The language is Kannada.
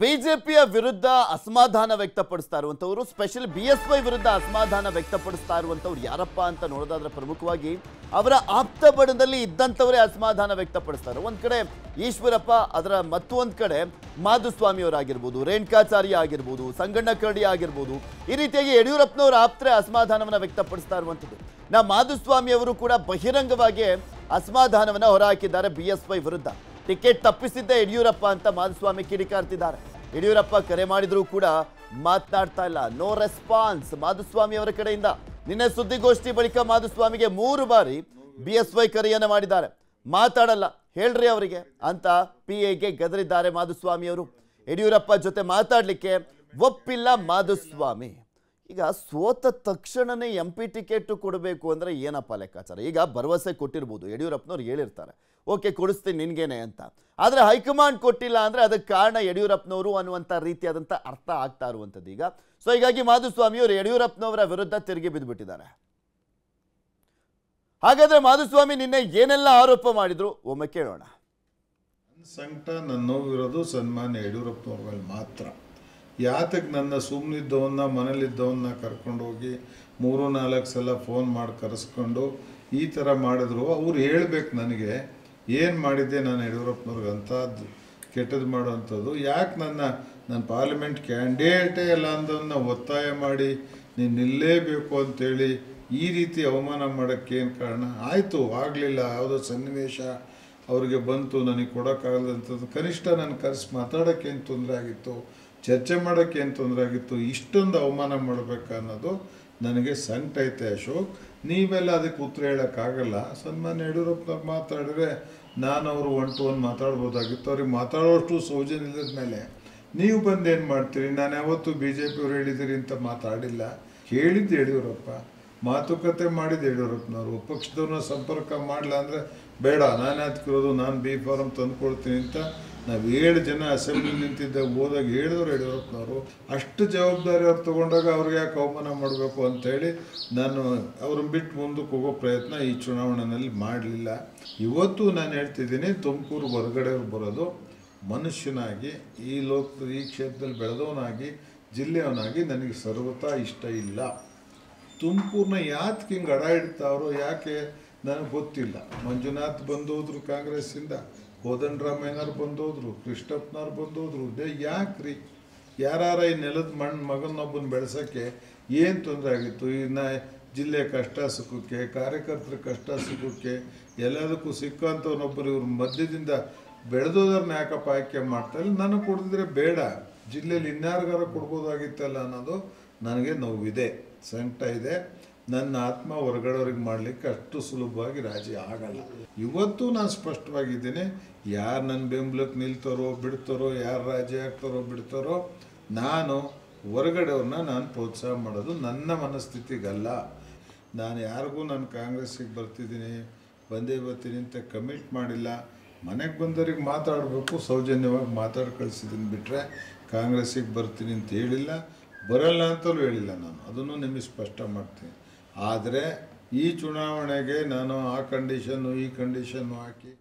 ಬಿಜೆಪಿಯ ವಿರುದ್ಧ ಅಸಮಾಧಾನ ವ್ಯಕ್ತಪಡಿಸ್ತಾ ಇರುವಂಥವ್ರು ಸ್ಪೆಷಲ್ ಬಿ ಎಸ್ ವೈ ವಿರುದ್ಧ ಅಸಮಾಧಾನ ವ್ಯಕ್ತಪಡಿಸ್ತಾ ಇರುವಂಥವ್ರು ಯಾರಪ್ಪ ಅಂತ ನೋಡೋದಾದ್ರೆ ಪ್ರಮುಖವಾಗಿ ಅವರ ಆಪ್ತ ಬಣದಲ್ಲಿ ಇದ್ದಂಥವರೇ ಅಸಮಾಧಾನ ವ್ಯಕ್ತಪಡಿಸ್ತಾರೆ ಒಂದು ಕಡೆ ಈಶ್ವರಪ್ಪ, ಅದರ ಮತ್ತೊಂದು ಕಡೆ ಮಾಧುಸ್ವಾಮಿ ಅವರಾಗಿರ್ಬೋದು, ರೇಣುಕಾಚಾರ್ಯ ಆಗಿರ್ಬೋದು, ಸಂಗಣ್ಣ ಕರಡಿ ಆಗಿರ್ಬೋದು, ಈ ರೀತಿಯಾಗಿ ಯಡಿಯೂರಪ್ಪನವರು ಆಪ್ತರೆ ಅಸಮಾಧಾನವನ್ನು ವ್ಯಕ್ತಪಡಿಸ್ತಾ ಇರುವಂಥದ್ದು. ನಾ ಮಾಧುಸ್ವಾಮಿಯವರು ಕೂಡ ಬಹಿರಂಗವಾಗಿ ಅಸಮಾಧಾನವನ್ನು ಹೊರಹಾಕಿದ್ದಾರೆ ಬಿ ಎಸ್ ವೈ ವಿರುದ್ಧ. ಟಿಕೆಟ್ ತಪ್ಪಿಸಿದ್ದ ಯಡಿಯೂರಪ್ಪ ಅಂತ ಮಾಧುಸ್ವಾಮಿ ಕಿಡಿಕಾರ್ತಿದ್ದಾರೆ. ಯಡಿಯೂರಪ್ಪ ಕರೆ ಮಾಡಿದರೂ ಕೂಡ ಮಾತನಾಡ್ತಾ ಇಲ್ಲ. ನೋ ರೆಸ್ಪಾನ್ಸ್ ಮಾಧುಸ್ವಾಮಿ ಅವರ ಕಡೆಯಿಂದ. ನಿನ್ನೆ ಸುದ್ದಿಗೋಷ್ಠಿ ಬಳಿಕ ಮಾಧುಸ್ವಾಮಿಗೆ ಮೂರು ಬಾರಿ ಬಿ ಎಸ್ ವೈ ಕರೆಯನ್ನು ಮಾಡಿದ್ದಾರೆ. ಮಾತಾಡಲ್ಲ. ಹೇಳ್ರಿ ಅವರಿಗೆ ಅಂತ ಪಿ ಎಗೆ ಗದರಿದ್ದಾರೆ ಮಾಧುಸ್ವಾಮಿ ಅವರು. ಯಡಿಯೂರಪ್ಪ ಜೊತೆ ಮಾತಾಡಲಿಕ್ಕೆ ಒಪ್ಪಿಲ್ಲ ಮಾಧುಸ್ವಾಮಿ. ಈಗ ಸೋತ ತಕ್ಷಣನೇ ಎಂ ಪಿ ಟಿಕೆಟ್ ಕೊಡಬೇಕು ಅಂದ್ರೆ ಏನಪ್ಪ ಲೆಕ್ಕಾಚಾರ? ಈಗ ಭರವಸೆ ಕೊಟ್ಟಿರ್ಬೋದು. ಯಡಿಯೂರಪ್ಪನವ್ರು ಹೇಳಿರ್ತಾರೆ. ಓಕೆ, ಕೊಡಿಸ್ತೀನಿ ನಿನಗೇನೆ ಅಂತ. ಆದರೆ ಹೈಕಮಾಂಡ್ ಕೊಟ್ಟಿಲ್ಲ ಅಂದರೆ ಅದಕ್ಕೆ ಕಾರಣ ಯಡಿಯೂರಪ್ಪನವರು ಅನ್ನುವಂಥ ರೀತಿಯಾದಂಥ ಅರ್ಥ ಆಗ್ತಾ ಇರುವಂಥದ್ದು ಈಗ. ಸೊ ಹೀಗಾಗಿ ಮಾಧುಸ್ವಾಮಿ ಅವರು ಯಡಿಯೂರಪ್ಪನವರ ವಿರುದ್ಧ ತಿರುಗಿ ಬಿದ್ದುಬಿಟ್ಟಿದ್ದಾರೆ. ಹಾಗಾದ್ರೆ ಮಾಧುಸ್ವಾಮಿ ನಿನ್ನೆ ಏನೆಲ್ಲ ಆರೋಪ ಮಾಡಿದ್ರು? ಒಮ್ಮೆ ಕೇಳೋಣ. ಸಂಕಟ ನನ್ನ ನೋವಿರೋದು ಸನ್ಮಾನ್ಯ ಯಡಿಯೂರಪ್ಪನವ್ರ ಮೇಲೆ ಮಾತ್ರ. ಯಾತಕ್ಕೆ ನನ್ನ ಸುಮ್ಮನಿದ್ದವನ್ನ ಮನೇಲಿದ್ದವನ್ನ ಕರ್ಕೊಂಡೋಗಿ ಮೂರು ನಾಲ್ಕು ಸಲ ಫೋನ್ ಮಾಡಿ ಕರೆಸ್ಕೊಂಡು ಈ ಥರ ಮಾಡಿದ್ರು. ಅವ್ರು ಹೇಳ್ಬೇಕು ನನಗೆ ಏನು ಮಾಡಿದ್ದೆ ನಾನು ಯಡಿಯೂರಪ್ಪನವ್ರಿಗೆ ಅಂಥದ್ದು, ಕೆಟ್ಟದ್ದು ಮಾಡೋವಂಥದ್ದು ಯಾಕೆ ನನ್ನ ನನ್ನ ಪಾರ್ಲಿಮೆಂಟ್ ಕ್ಯಾಂಡಿಡೇಟೇ ಇಲ್ಲ ಅಂದವನ್ನ ಒತ್ತಾಯ ಮಾಡಿ ನೀನು ನಿಲ್ಲೇಬೇಕು ಅಂತೇಳಿ ಈ ರೀತಿ ಅವಮಾನ ಮಾಡೋಕ್ಕೆ ಏನು ಕಾರಣ? ಆಯಿತು, ಆಗಲಿಲ್ಲ. ಯಾವುದೋ ಸನ್ನಿವೇಶ ಅವರಿಗೆ ಬಂತು, ನನಗೆ ಕೊಡೋಕ್ಕಾಗದಂಥದ್ದು ಕನಿಷ್ಠ ನನ್ನ ಕರೆಸಿ ಮಾತಾಡೋಕ್ಕೆ ಏನು ತೊಂದರೆ ಆಗಿತ್ತು, ಚರ್ಚೆ ಮಾಡೋಕ್ಕೆ ಏನು ತೊಂದರೆ ಆಗಿತ್ತು, ಇಷ್ಟೊಂದು ಅವಮಾನ ಮಾಡಬೇಕಾ ಅನ್ನೋದು ನನಗೆ ಸಂಕಟ ಐತೆ ಅಶೋಕ್. ನೀವೆಲ್ಲ ಅದಕ್ಕೆ ಉತ್ತರ ಹೇಳೋಕ್ಕಾಗಲ್ಲ. ಸನ್ಮಾನ್ಯ ಯಡಿಯೂರಪ್ಪನವ್ರು ಮಾತಾಡಿದ್ರೆ ನಾನು ಅವರು ಒನ್ ಟು ಒನ್ ಮಾತಾಡ್ಬೋದಾಗಿತ್ತು. ಅವ್ರಿಗೆ ಮಾತಾಡೋಷ್ಟು ಸೌಜನ್ಯ ಇಲ್ಲದ ಮೇಲೆ. ನೀವು ಬಂದು ಏನು ಮಾಡ್ತೀರಿ? ನಾನು ಯಾವತ್ತೂ ಬಿ ಜೆ ಪಿಯವ್ರು ಹೇಳಿದ್ದೀರಿ ಅಂತ ಮಾತಾಡಿಲ್ಲ. ಹೇಳಿದ್ದು ಯಡಿಯೂರಪ್ಪ. ಮಾತುಕತೆ ಮಾಡಿದ್ದು ಯಡಿಯೂರಪ್ಪನವರು. ಪಕ್ಷದವ್ರನ್ನ ಸಂಪರ್ಕ ಮಾಡಲ್ಲ ಅಂದರೆ ಬೇಡ. ನಾನು ಅದಕ್ಕಿರೋದು ನಾನು ಬಿ ಫಾರಮ್ ತಂದುಕೊಡ್ತೀನಿ ಅಂತ ನಾವು ಏಳು ಜನ ಅಸೆಂಬ್ಲಿ ನಿಂತಿದ್ದಾಗ ಹೋದಾಗ ಹೇಳಿದವರು ಯಡಿಯೂರಪ್ಪನವರು, ಅಷ್ಟು ಜವಾಬ್ದಾರಿ ಅವ್ರು ತೊಗೊಂಡಾಗ ಅವ್ರಿಗೆ ಯಾಕೆ ಅವಮಾನ ಮಾಡಬೇಕು ಅಂಥೇಳಿ ನಾನು ಅವ್ರನ್ನ ಬಿಟ್ಟು ಮುಂದಕ್ಕೆ ಹೋಗೋ ಪ್ರಯತ್ನ ಈ ಚುನಾವಣೆಯಲ್ಲಿ ಮಾಡಲಿಲ್ಲ. ಇವತ್ತು ನಾನು ಹೇಳ್ತಿದ್ದೀನಿ, ತುಮಕೂರು ಹೊರಗಡೆ ಬರೋದು ಮನುಷ್ಯನಾಗಿ, ಈ ಲೋಕ ಈ ಕ್ಷೇತ್ರದಲ್ಲಿ ಬೆಳೆದವನಾಗಿ, ಜಿಲ್ಲೆಯವನಾಗಿ ನನಗೆ ಸರ್ವತಾ ಇಷ್ಟ ಇಲ್ಲ. ತುಮಕೂರನ್ನ ಯಾತಕ್ಕೆ ಹಿಂಗೆ ಅಡ ಇಡ್ತಾವ್ರೋ ಯಾಕೆ ನನಗೆ ಗೊತ್ತಿಲ್ಲ. ಮಂಜುನಾಥ್ ಬಂದು ಹೋದ್ರು ಕಾಂಗ್ರೆಸ್ಸಿಂದ ಕೋದಂಡರಾಮಯ್ಯನವ್ರು ಬಂದೋದ್ರು ಕೃಷ್ಣಪ್ಪನವ್ರು ಬಂದೋದ್ರು, ದೇ ರೀ ಯಾರಾರ ಈ ನೆಲದ ಮಣ್ಣು ಮಗನೊಬ್ಬನ ಬೆಳೆಸೋಕ್ಕೆ ಏನು ತೊಂದರೆ ಆಗಿತ್ತು? ಇನ್ನು ಜಿಲ್ಲೆ ಕಷ್ಟ ಸುಖಕ್ಕೆ, ಕಾರ್ಯಕರ್ತರ ಕಷ್ಟ ಸುಖಕ್ಕೆ, ಎಲ್ಲದಕ್ಕೂ ಸಿಕ್ಕಂಥವನೊಬ್ಬರು ಇವ್ರ ಮಧ್ಯದಿಂದ ಬೆಳೆದೋದನ್ನ ಯಾಕಪ್ಪ ಆಯ್ಕೆ ಮಾಡ್ತಾರೆ ನನಗೆ ಕೊಡ್ದಿದ್ರೆ ಬೇಡ. ಜಿಲ್ಲೆಯಲ್ಲಿ ಇನ್ಯಾರಿಗಾರ ಕೊಡ್ಬೋದಾಗಿತ್ತಲ್ಲ ಅನ್ನೋದು ನನಗೆ ನೋವಿದೆ, ಸಂಕಟ ಇದೆ. ನನ್ನ ಆತ್ಮ ಹೊರಗಡೆಯವ್ರಿಗೆ ಮಾಡಲಿಕ್ಕೆ ಅಷ್ಟು ಸುಲಭವಾಗಿ ರಾಜಿ ಆಗಲ್ಲ. ಇವತ್ತು ನಾನು ಸ್ಪಷ್ಟವಾಗಿದ್ದೀನಿ, ಯಾರು ನನ್ನ ಬೆಂಬಲಕ್ಕೆ ನಿಲ್ತಾರೋ, ಬಿಡ್ತಾರೋ, ಯಾರು ರಾಜಿ ಆಗ್ತಾರೋ, ಬಿಡ್ತಾರೋ, ನಾನು ಹೊರಗಡೆಯವ್ರನ್ನ ನಾನು ಪ್ರೋತ್ಸಾಹ ಮಾಡೋದು ನನ್ನ ಮನಸ್ಥಿತಿಗಲ್ಲ. ನಾನು ಯಾರಿಗೂ ನಾನು ಕಾಂಗ್ರೆಸ್ಸಿಗೆ ಬರ್ತಿದ್ದೀನಿ, ಬಂದೇ ಬರ್ತೀನಿ ಅಂತ ಕಮಿಟ್ ಮಾಡಿಲ್ಲ. ಮನೆಗೆ ಬಂದವ್ರಿಗೆ ಮಾತಾಡಬೇಕು, ಸೌಜನ್ಯವಾಗಿ ಮಾತಾಡಿ ಕಳಿಸಿದ್ದೀನಿ ಬಿಟ್ಟರೆ ಕಾಂಗ್ರೆಸ್ಸಿಗೆ ಬರ್ತೀನಿ ಅಂತ ಹೇಳಿಲ್ಲ. ಬರಲ್ಲ ಅಂತಲೂ ಹೇಳಿಲ್ಲ ನಾನು. ಅದನ್ನು ನಿಮಗೆ ಸ್ಪಷ್ಟ ಮಾಡ್ತೀನಿ. ಆದರೆ ಈ ಚುನಾವಣೆಗೆ ನಾನು ಆ ಕಂಡೀಷನ್ನು ಈ ಕಂಡೀಷನ್ನು ಹಾಕಿ